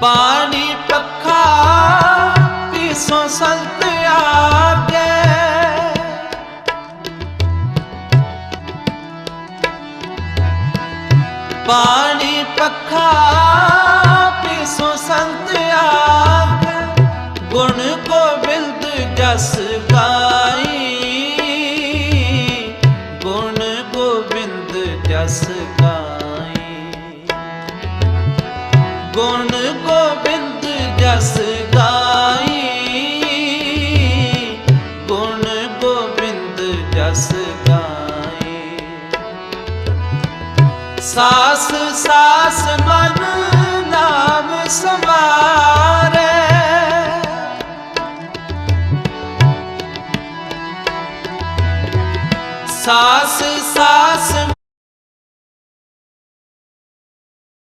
ਪਾਣੀ ਪੱਖਾ ਪੀਸੋ ਸੰਤ ਆਗੇ ਪਾਣੀ ਪੱਖਾ ਪੀਸੋ ਸੰਤ ਆਗੇ ਗੁਣ ਗੋਬਿੰਦ ਜਸ ਗਾਈ। ਗੁਣ ਗੋਬਿੰਦ ਜਸ ਗਾਈ। ਗੁਣ ਗੋਬਿੰਦ ਜਸ ਗਾਈ। ਗੁਣ ਗੋਬਿੰਦ ਜਸ ਗਾਈ। ਸਾਸ ਸਾਸ ਮਨ ਨਾਮ ਸਮਾਰੇ ਸਾਸ